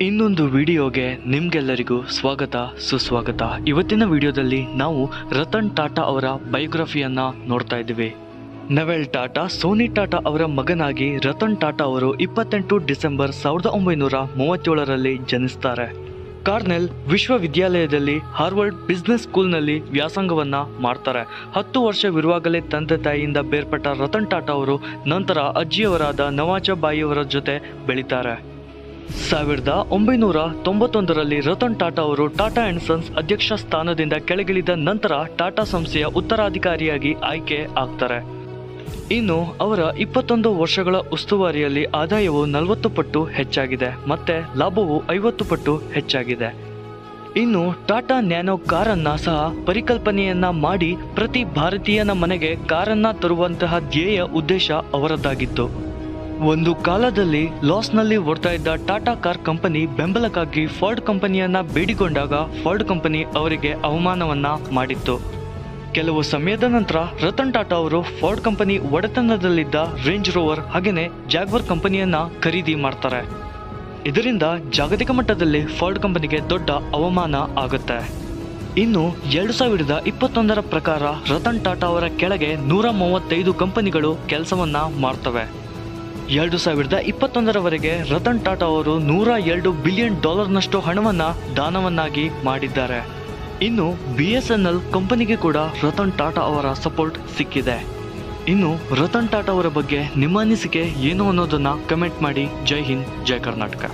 ಇನ್ನೊಂದು ವಿಡಿಯೋಗೆ ನಿಮ್ಗೆಲ್ಲರಿಗೂ ಸ್ವಾಗತ, ಸುಸ್ವಾಗತ. ಇವತ್ತಿನ ವಿಡಿಯೋದಲ್ಲಿ ನಾವು ರತನ್ ಟಾಟಾ ಅವರ ಬಯೋಗ್ರಫಿಯನ್ನ ನೋಡ್ತಾ ಇದ್ದೀವಿ. ನವೆಲ್ ಟಾಟಾ, ಸೋನಿ ಟಾಟಾ ಅವರ ಮಗನಾಗಿ ರತನ್ ಟಾಟಾ ಅವರು ಇಪ್ಪತ್ತೆಂಟು ಡಿಸೆಂಬರ್ ಸಾವಿರದ ಒಂಬೈನೂರ ಮೂವತ್ತೇಳರಲ್ಲಿ ಜನಿಸ್ತಾರೆ. ಕಾರ್ನೆಲ್ ವಿಶ್ವವಿದ್ಯಾಲಯದಲ್ಲಿ ಹಾರ್ವರ್ಡ್ ಬಿಸ್ನೆಸ್ ಸ್ಕೂಲ್ನಲ್ಲಿ ವ್ಯಾಸಂಗವನ್ನ ಮಾಡ್ತಾರೆ. ಹತ್ತು ವರ್ಷವಿರುವಾಗಲೇ ತಂದೆ ತಾಯಿಯಿಂದ ಬೇರ್ಪಟ್ಟ ರತನ್ ಟಾಟಾ ಅವರು ನಂತರ ಅಜ್ಜಿಯವರಾದ ನವಾಜಾಬಾಯಿಯವರ ಜೊತೆ ಬೆಳೀತಾರೆ. ಸಾವಿರದ ಒಂಬೈನೂರ ತೊಂಬತ್ತೊಂದರಲ್ಲಿ ರತನ್ ಟಾಟಾ ಅವರು ಟಾಟಾ ಅಂಡ್ ಸನ್ಸ್ ಅಧ್ಯಕ್ಷ ಸ್ಥಾನದಿಂದ ಕೆಳಗಿಳಿದ ನಂತರ ಟಾಟಾ ಸಂಸ್ಥೆಯ ಉತ್ತರಾಧಿಕಾರಿಯಾಗಿ ಆಯ್ಕೆ ಆಗ್ತಾರೆ. ಇನ್ನು ಅವರ ಇಪ್ಪತ್ತೊಂದು ವರ್ಷಗಳ ಉಸ್ತುವಾರಿಯಲ್ಲಿ ಆದಾಯವು ನಲವತ್ತು ಪಟ್ಟು ಹೆಚ್ಚಾಗಿದೆ, ಮತ್ತೆ ಲಾಭವು ಐವತ್ತು ಪಟ್ಟು ಹೆಚ್ಚಾಗಿದೆ. ಇನ್ನು ಟಾಟಾ ನ್ಯಾನೋ ಕಾರನ್ನ ಸಹ ಪರಿಕಲ್ಪನೆಯನ್ನ ಮಾಡಿ ಪ್ರತಿ ಭಾರತೀಯನ ಮನೆಗೆ ಕಾರನ್ನ ತರುವಂತಹ ಧ್ಯೇಯ ಉದ್ದೇಶ ಅವರದ್ದಾಗಿತ್ತು. ಒಂದು ಕಾಲದಲ್ಲಿ ಲಾಸ್ನಲ್ಲಿ ಓಡ್ತಾ ಇದ್ದ ಟಾಟಾ ಕಾರ್ ಕಂಪನಿ ಬೆಂಬಲಕ್ಕಾಗಿ ಫಾರ್ಡ್ ಕಂಪನಿಯನ್ನ ಬೇಡಿಕೊಂಡಾಗ ಫಾರ್ಡ್ ಕಂಪನಿ ಅವರಿಗೆ ಅವಮಾನವನ್ನ ಮಾಡಿತ್ತು. ಕೆಲವು ಸಮಯದ ನಂತರ ರತನ್ ಟಾಟಾ ಅವರು ಫಾರ್ಡ್ ಕಂಪನಿ ಒಡೆತನದಲ್ಲಿದ್ದ ರೇಂಜ್ ರೋವರ್ ಹಾಗೆಯೇ ಜಾಗ್ವರ್ ಕಂಪನಿಯನ್ನ ಖರೀದಿ ಮಾಡ್ತಾರೆ. ಇದರಿಂದ ಜಾಗತಿಕ ಮಟ್ಟದಲ್ಲಿ ಫಾರ್ಡ್ ಕಂಪನಿಗೆ ದೊಡ್ಡ ಅವಮಾನ ಆಗುತ್ತೆ. ಇನ್ನು ಎರಡು ಸಾವಿರದ ಇಪ್ಪತ್ತೊಂದರ ಪ್ರಕಾರ ರತನ್ ಟಾಟಾ ಅವರ ಕೆಳಗೆ ನೂರ ಮೂವತ್ತೈದು ಕಂಪನಿಗಳು ಕೆಲಸವನ್ನ ಮಾಡ್ತವೆ. ಎರಡು ಸಾವಿರದ ಇಪ್ಪತ್ತೊಂದರವರೆಗೆ ರತನ್ ಟಾಟಾ ಅವರು ನೂರ ಎರಡು ಬಿಲಿಯನ್ ಡಾಲರ್ನಷ್ಟು ಹಣವನ್ನ ದಾನವನ್ನಾಗಿ ಮಾಡಿದ್ದಾರೆ. ಇನ್ನು ಬಿ ಎಸ್ ಎನ್ ಎಲ್ ಕಂಪನಿಗೆ ಕೂಡ ರತನ್ ಟಾಟಾ ಅವರ ಸಪೋರ್ಟ್ ಸಿಕ್ಕಿದೆ. ಇನ್ನು ರತನ್ ಟಾಟಾ ಅವರ ಬಗ್ಗೆ ನಿಮ್ಮ ಅನಿಸಿಕೆ ಏನು ಅನ್ನೋದನ್ನ ಕಮೆಂಟ್ ಮಾಡಿ. ಜೈ ಹಿಂದ್, ಜೈ ಕರ್ನಾಟಕ.